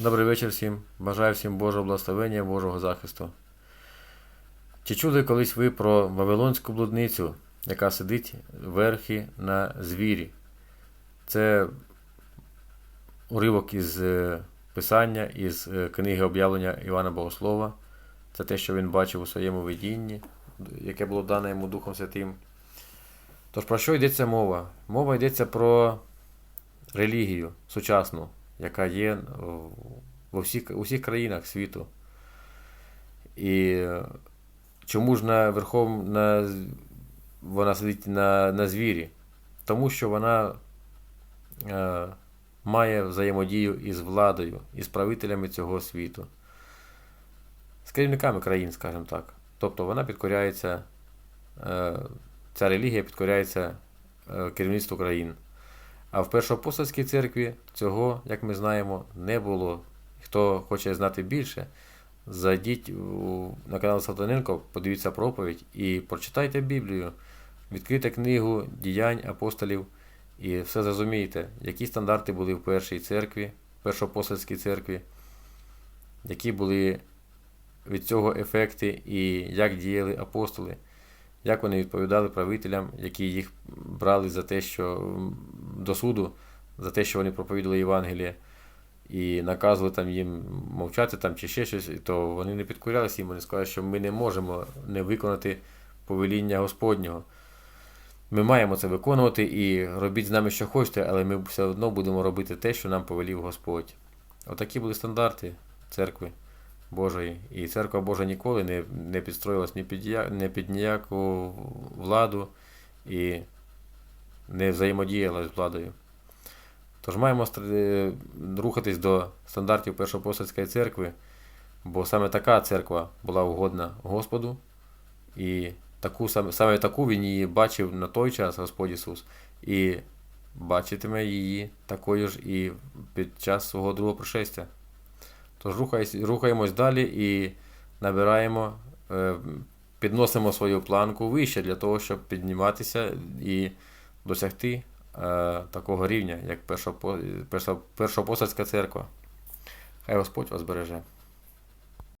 Добрий вечір всім. Бажаю всім Божого благословення, Божого захисту. Чи чули колись ви про Вавилонську блудницю, яка сидить верхи на звірі? Це уривок із е, Писання, із е, книги об'явлення Івана Богослова. Це те, що він бачив у своєму видінні, яке було дане йому Духом Святим. Тож про що йдеться мова? Мова йдеться про релігію сучасну, яка є о, во всіх, у всіх країнах світу. І е, чому ж на верхом на, вона сидить на, на звірі? Тому що вона е, має взаємодію із владою, із правителями цього світу, з керівниками країн, скажімо так. Тобто вона підкоряється, е, ця релігія підкоряється е, керівництву країн. А в Першоапостольській церкві цього, як ми знаємо, не було. Хто хоче знати більше, зайдіть на канал Салтаненко, подивіться проповідь і прочитайте Біблію, відкрийте книгу діянь апостолів і все зрозумієте, які стандарти були в першій церкві, першоапостольській церкві, які були від цього ефекти і як діяли апостоли, як вони відповідали правителям, які їх брали за те, що до суду, за те, що вони проповідували Євангеліє, і наказували там їм мовчати там чи ще щось, то вони не підкорялися їм, вони сказали, що ми не можемо не виконати повеління Господнього. Ми маємо це виконувати і робіть з нами, що хочете, але ми все одно будемо робити те, що нам повелів Господь. Отакі були стандарти церкви Божої. І церква Божа ніколи не, не підстроїлась ні під, не під ніяку владу і не взаємодіяла з владою. Тож маємо е, рухатись до стандартів Першоапостольської церкви, бо саме така церква була угодна Господу, і таку, саме, саме таку він її бачив на той час Господь Ісус, і бачитиме її такою ж і під час свого другого пришестя. Тож рухаємось далі і набираємо, е, підносимо свою планку вище для того, щоб підніматися і досягти е, такого рівня, як першопосадська церква. Хай Господь вас береже.